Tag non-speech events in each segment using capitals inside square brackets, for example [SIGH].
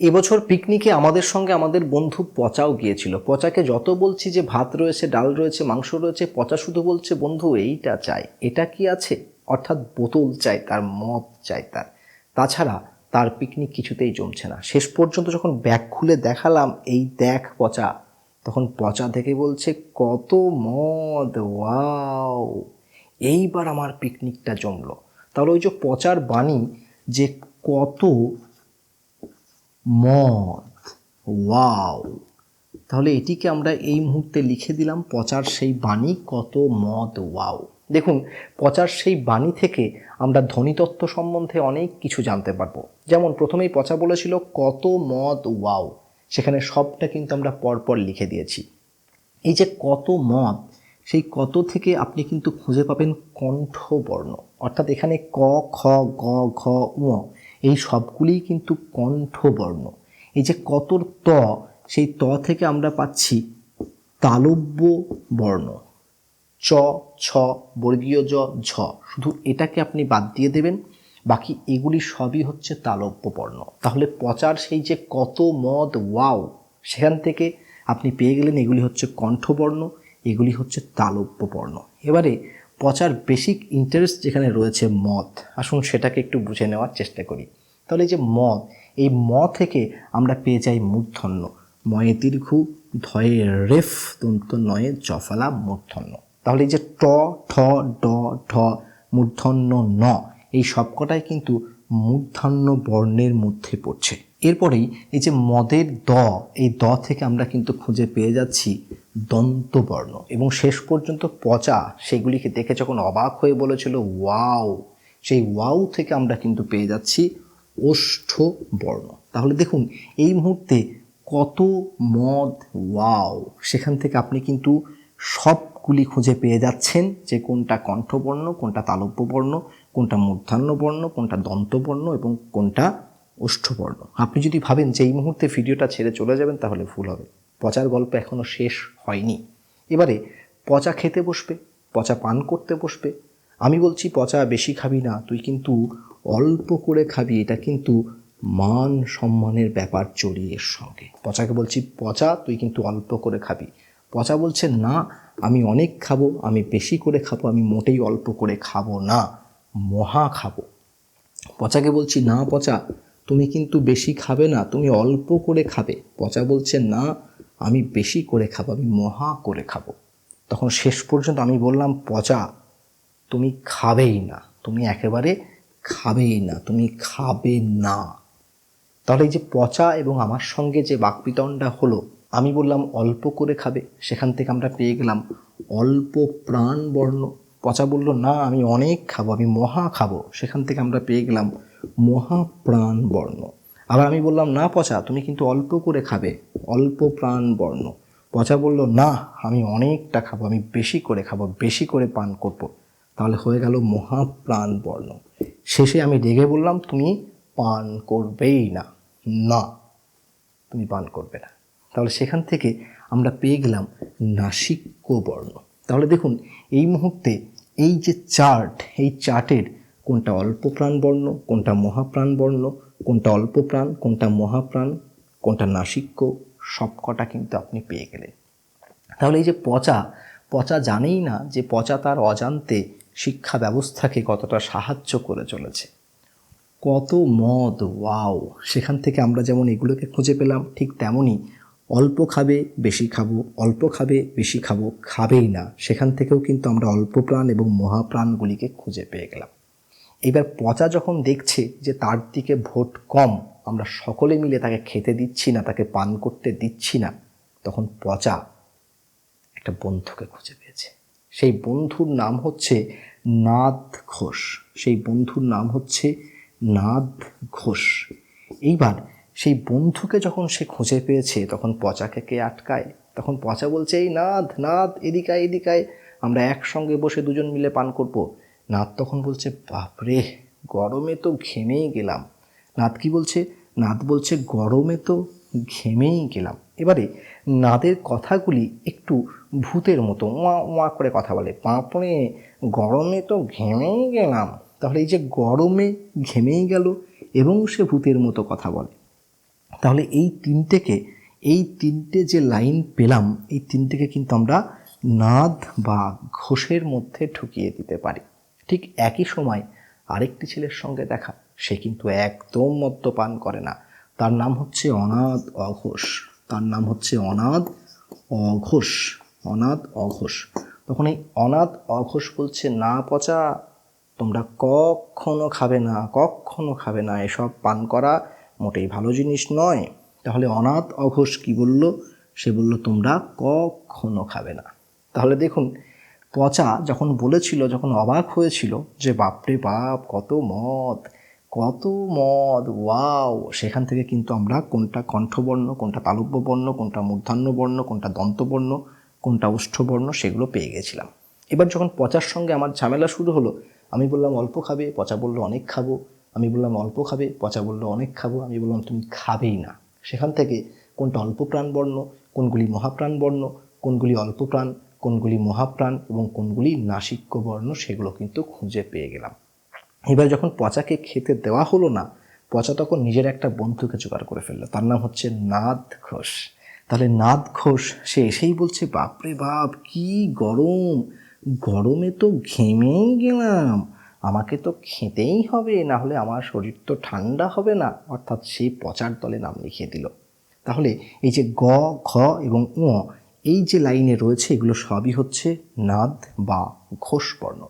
এবছর পিকনিকে আমাদের সঙ্গে আমাদের বন্ধু পচাও গিয়েছিল। পচাকে যত বলছি যে ভাত রয়েছে, ডাল রয়েছে, মাংস রয়েছে, পচা শুধু বলছে, বন্ধু, এইটা চাই। এটা কি আছে? অর্থাৎ বোতল চাই, তার মদ চাই তার। তাছাড়া তার পিকনিক কিছুতেই জমছে না। শেষ পর্যন্ত যখন ব্যাগ খুলে দেখালাম, এই দেখ পচা। তখন পচা থেকে বলছে, কত মদ, ওয়াও! এইবার আমার পিকনিকটা জমলো। তাহলে ওই যে পচার বাণী যে কত মদ। ওয়াও। তাহলে এটিকে আমরা এই মুহূর্তে লিখে দিলাম, পচার সেই বাণী, কত মদ, ওয়াও। দেখুন, পচার সেই বাণী থেকে আমরা ধ্বনিতত্ত্ব সম্বন্ধে অনেক কিছু জানতে পারব। যেমন, প্রথমেই পচা বলেছিল, কত মদ, ওয়াও। সেখানে সবটা কিন্তু আমরা পরপর লিখে দিয়েছি। এই যে কত মদ, সেই কত থেকে আপনি কিন্তু খুঁজে পাবেন কণ্ঠবর্ণ। অর্থাৎ এখানে ক, খ, গ, ঘ উ এই সবগুলিই কিন্তু কণ্ঠবর্ণ। এই যে কতর ত, সেই ত থেকে আমরা পাচ্ছি তালব্য বর্ণ চ, ছ, বর্গীয় জ, ঝ। শুধু এটাকে আপনি বাদ দিয়ে দেবেন, বাকি এগুলি সবই হচ্ছে তালব্য বর্ণ তাহলে পচার সেই যে কত মদ, ওয়াও, সেখান থেকে আপনি পেয়ে গেলেন এগুলি হচ্ছে কণ্ঠবর্ণ, এগুলি হচ্ছে তালব্য বর্ণ এবারে পচার বেসিক ইন্টারেস্ট যেখানে রয়েছে মদ, আসুন সেটাকে একটু বুঝে নেওয়ার চেষ্টা করি। তাহলে যে মদ এই ম থেকে আমরা পেয়ে যাই মূর্ধন্য। ময়ে দীর্ঘ ধয়ে রেফ দন্ত নয়ে জফলা মূর্ধন্য। তাহলে এই যে ট, ঠ, ড, ঢ, মূর্ধন্য ন, এই সবকটাই কিন্তু মূর্ধন্য বর্ণের মধ্যে পড়ছে। এরপরেই এই যে মদের দ, এই দ থেকে আমরা কিন্তু খুঁজে পেয়ে যাচ্ছি দন্তবর্ণ এবং শেষ পর্যন্ত পচা, সেগুলিকে দেখে যখন অবাক হয়ে বলেছিল, ওয়াও! সেই ওয়াও থেকে আমরা কিন্তু পেয়ে যাচ্ছি ওষ্ঠ বর্ণ। তাহলে দেখুন, এই মুহূর্তে কত মদ, ওয়াও, সেখান থেকে আপনি কিন্তু সবগুলি খুঁজে পেয়ে যাচ্ছেন যে কোনটা কণ্ঠবর্ণ, কোনটা তালব্য বর্ণ কোনটা মূর্ধান্য বর্ণ কোনটা দন্তবর্ণ এবং কোনটা ওষ্ঠবর্ণ। আপনি যদি ভাবেন যে এই মুহূর্তে ভিডিওটা ছেড়ে চলে যাবেন, তাহলে ভুল হবে। পচার গল্প এখনও শেষ হয়নি। এবারে পচা খেতে বসবে, পচা পান করতে বসবে আমি বলছি, পচা বেশি খাবি না, তুই কিন্তু অল্প করে খাবি। এটা কিন্তু মান সম্মানের ব্যাপার জড়িয়ে এর সঙ্গে। পচাকে বলছি, পচা, তুই কিন্তু অল্প করে খাবি। পচা বলছে, না, আমি অনেক খাব, আমি বেশি করে খাব, আমি মোটেই অল্প করে খাব না, মহা খাব। পচাকে বলছি, না পচা, তুমি কিন্তু বেশি খাবে না, তুমি অল্প করে খাবে। পচা বলছে, না, আমি বেশি করে খাব, আমি মহা করে খাব। তখন শেষ পর্যন্ত আমি বললাম, পচা তুমি খাবেই না, তুমি একেবারে খাবেই না, তুমি খাবে না। তাহলে এই যে পচা এবং আমার সঙ্গে যে বাকবিতণ্ডা হলো, আমি বললাম অল্প করে খাবে, সেখান থেকে আমরা পেয়ে গেলাম অল্প প্রাণ বর্ণ। পচা বলল, না, আমি অনেক খাব, আমি মহা খাব। সেখান থেকে আমরা পেয়ে গেলাম মহা প্রাণ বর্ণ। আবার আমি বললাম, না পচা, তুমি কিন্তু অল্প করে খাবে, অল্প প্রাণ বর্ণ। পচা বলল, না, আমি অনেকটা খাব, আমি বেশি করে খাব, বেশি করে পান করব। তাহলে হয়ে গেল মহাপ্রাণ বর্ণ। শেষে আমি রেগে বললাম, তুমি পান করবেই না। না, তুমি পান করবে না। তাহলে সেখান থেকে আমরা পেয়ে গেলাম নাসিক্য বর্ণ। তাহলে দেখুন, এই মুহূর্তে এই যে চার্ট, এই চার্টের কোনটা অল্প প্রাণ বর্ণ, কোনটা মহাপ্রাণ বর্ণ, কোনটা অল্প প্রাণ কোনটা মহাপ্রাণ, কোনটা নাসিক্য, সবকটা কিন্তু আপনি পেয়ে গেলেন। তাহলে এই যে পচা পচা জানেই না যে পচা তার অজান্তে শিক্ষা ব্যবস্থাকে কতটা সাহায্য করে চলেছে। কত মদ, ওয়াও, সেখান থেকে আমরা যেমন এগুলোকে খুঁজে পেলাম, ঠিক তেমনই অল্প খাবে বেশি খাব, অল্প খাবে বেশি খাব, খাবেই না। সেখান থেকেও কিন্তু আমরা অল্প প্রাণ এবং মহাপ্রাণগুলিকে খুঁজে পেয়ে গেলাম। এবার পচা যখন দেখছে যে তার দিকে ভোট কম, আমরা সকলে মিলে তাকে খেতে দিচ্ছি না, তাকে পান করতে দিচ্ছি না, তখন পচা একটা বন্ধুকে খুঁজে পেয়েছে। সেই বন্ধুর নাম হচ্ছে নাদ ঘোষ সেই বন্ধুর নাম হচ্ছে নাদ ঘোষ এইবার সেই বন্ধুকে যখন সে খুঁজে পেয়েছে, তখন পচাকে কে আটকায়? তখন পচা বলছে, এই নাদ নাদ এদিকায় এদিকায় আমরা একসঙ্গে বসে দুজন মিলে পান করব। নাদ তখন বলছে, বাপরে, গরমে তো ঘেমেই গেলাম। নাদ কি বলছে? নাদ বলছে, গরমে তো ঘেমেই গেলাম। এবারে নাদের কথাগুলি একটু ভূতের মতো, ওয়া ওয়া করে কথা বলে। পাঁপড়ে গরমে তো ঘেমেই গেলাম। তাহলে এই যে গরমে ঘেমেই গেল এবং সে ভূতের মতো কথা বলে। তাহলে এই তিনটেকে, এই তিনটে যে লাইন পেলাম, এই তিনটেকে কিন্তু আমরা নাদ বা ঘোষের মধ্যে ঢুকিয়ে দিতে পারি। ঠিক একই সময় আরেকটি ছেলের সঙ্গে দেখা, সে কিন্তু একদম মদ্যপান করে না। তার নাম হচ্ছে অনাদ অঘোষ। তার নাম হচ্ছে অনাদ অঘোষ। অনাদ অঘোষ। তখন এই অনাথ অঘোষ বলছে, না পচা, তোমরা কখনো খাবে না, কখনো খাবে না, এসব পান করা মোটেই ভালো জিনিস নয়। তাহলে অনাথ অঘোষ কি বলল? সে বলল, তোমরা কখনো খাবে না। তাহলে দেখুন, পচা যখন বলেছিল, যখন অবাক হয়েছিল যে, বাপরে বাপ, কত মদ কত মদ, ওয়াও! সেখান থেকে কিন্তু আমরা কোনটা কণ্ঠবর্ণ, কোনটা তালব্য বর্ণ কোনটা মূর্ধান্য বর্ণ কোনটা দন্তবর্ণ কোনটা ওষ্ঠবর্ণ সেগুলো পেয়ে গেছিলাম। এবার যখন পচার সঙ্গে আমার ঝামেলা শুরু হলো, আমি বললাম, অল্প খাবে, পচা বলল অনেক খাব। আমি বললাম, অল্প খাবে, পচা বলল অনেক খাব। আমি বললাম, তুমি খাবেই না। সেখান থেকে কোনটা অল্প প্রাণ বর্ণ, কোনগুলি মহাপ্রাণ বর্ণ, কোনগুলি অল্প প্রাণ, কোনগুলি মহাপ্রাণ এবং কোনগুলি নাসিক্য বর্ণ সেগুলো কিন্তু খুঁজে পেয়ে গেলাম। এবার যখন পচাকে খেতে দেওয়া হলো না, পচা তখন নিজের একটা বন্ধুকে জোগাড় করে ফেলল। তার নাম হচ্ছে নাদ ঘোষ। তাহলে নাদ ঘোষ, সে এসেই বলছে, বাপরে বাপ, কি গরম। গরমে তো ঘেমেই গেলাম। আমাকে তো খেতেই হবে না হলে আমার শরীর তো ঠান্ডা হবে না। অর্থাৎ সেই পচার দলে নাম লিখিয়ে দিল। তাহলে এই যে গ ঘ এবং উ এই যে লাইনে রয়েছে, এগুলো সবই হচ্ছে নাদ বা ঘোষ বর্ণ।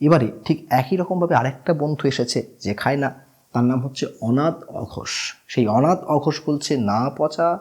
এবারে ঠিক একই রকমভাবে আরেকটা বন্ধু এসেছে, যে খায় না, তার নাম হচ্ছে অনাথ অঘোষ। সেই অনাথ অঘোষ বলছে, না পচা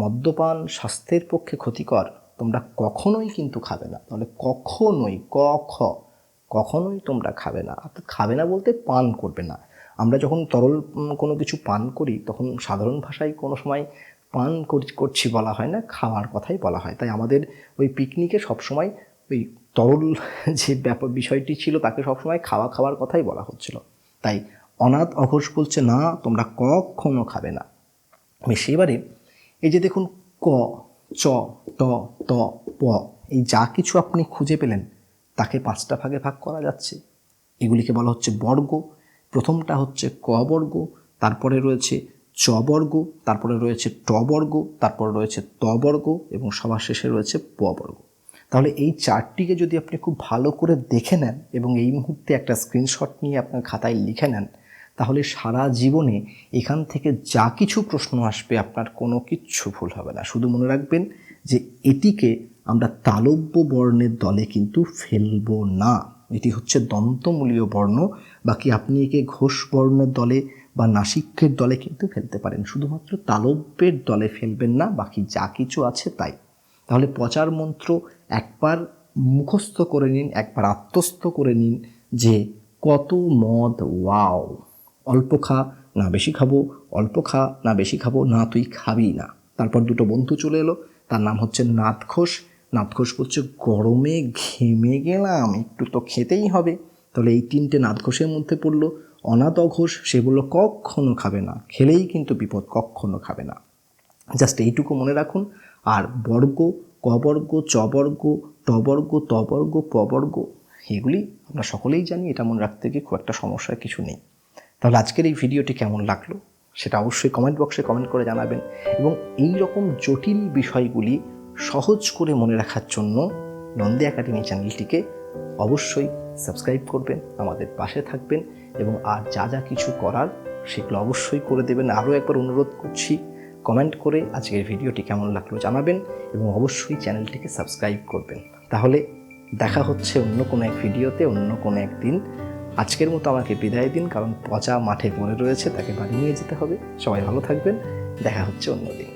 মদ্যপান স্বাস্থ্যের পক্ষে ক্ষতিকর, তোমরা কখনোই কিন্তু খাবে না। তাহলে কখনোই ক খ কখনোই তোমরা খাবে না। অর্থাৎ খাবে না বলতে পান করবে না। আমরা যখন তরল কোনো কিছু পান করি, তখন সাধারণ ভাষায় কোনো সময় পান কর- করছি বলা হয় না, খাওয়ার কথাই বলা হয়। তাই আমাদের ওই পিকনিকে সবসময় ওই তরল [LAUGHS] যে ব্যাপার বিষয়টি ছিল, তাকে সবসময় খাওয়া, খাওয়ার কথাই বলা হচ্ছিল। তাই অনাথ অঘোষ বলছে, না, তোমরা কখনো খাবে না। সেবারে এই যে দেখুন, ক, চ, ট, ত, প, এই যা কিছু আপনি খুঁজে পেলেন, তাকে পাঁচটা ভাগে ভাগ করা যাচ্ছে। এগুলিকে বলা হচ্ছে বর্গ। প্রথমটা হচ্ছে ক বর্গ, তারপরে রয়েছে চ বর্গ, তারপরে রয়েছে ট বর্গ, তারপরে রয়েছে ত বর্গ, এবং সবার শেষে রয়েছে প বর্গ। তাহলে এই চারটিকে যদি আপনি খুব ভালো করে দেখে নেন, এবং এই মুহূর্তে একটা স্ক্রিনশট নিয়ে আপনার খাতায় লিখে নেন তাহলে সারা জীবনে এখান থেকে যা কিছু প্রশ্ন আসবে আপনার কোনো কিচ্ছু ভুল হবে না। শুধু মনে রাখবেন যে এটিকে আমরা তালব্য বর্ণের দলে কিন্তু ফেলব না। এটি হচ্ছে দন্তমূলীয় বর্ণ। বাকি আপনি একে ঘোষ বর্ণের দলে বা নাসিকের দলে কিন্তু ফেলতে পারেন। শুধুমাত্র তালব্যের দলে ফেলবেন না, বাকি যা কিছু আছে তাই। তাহলে প্রচার মন্ত্র একবার মুখস্থ করে নিন, একবার আত্মস্থ করে নিন যে কত মদ, ওয়াও। অল্প খা, না বেশি খাব, অল্প খা, না বেশি খাব, না তুই খাবি না। তারপর দুটো বন্ধু চলে এলো, তার নাম হচ্ছে নাথ ঘোষ নাথ ঘোষ বলছে, গরমে ঘেমে গেলাম, একটু তো খেতেই হবে। তাহলে এই তিনটে নাথ ঘোষের মধ্যে পড়ল, অনাথ অঘোষ, সে বলল, কখনো খাবে না, খেলেই কিন্তু বিপদ, কখনো খাবে না। জাস্ট এইটুকু মনে রাখুন। আর বর্গ, কবর্গ, চবর্গ চ তবর্গ ট বর্গ ত বর্গ প বর্গ এগুলি আমরা সকলেই জানি, এটা মনে রাখতে গিয়ে খুব একটা সমস্যার কিছু নেই। তাহলে আজকের এই ভিডিওটি কেমন লাগল? সেটা অবশ্যই কমেন্ট বক্সে কমেন্ট করে জানাবেন এবং এই রকম জটিল বিষয়গুলি সহজ করে মনে রাখার জন্য নন্দী একাডেমি চ্যানেলটিকে অবশ্যই সাবস্ক্রাইব করবেন, আমাদের পাশে থাকবেন এবং আর যা যা কিছু করার সেগুলো অবশ্যই করে দেবেন। আরও একবার অনুরোধ করছি কমেন্ট করে আজকের ভিডিওটি কেমন লাগল জানাবেন এবং অবশ্যই চ্যানেলটিকে সাবস্ক্রাইব করবেন। তাহলে দেখা হচ্ছে অন্য কোনো এক ভিডিওতে, অন্য কোনো একদিন। আজকের মতো আমাকে বিদায় দিন, কারণ পচা মাঠে পড়ে রয়েছে, তাকে বাড়ি নিয়ে যেতে হবে। সবাই ভালো থাকবেন, দেখা হচ্ছে অন্যদিন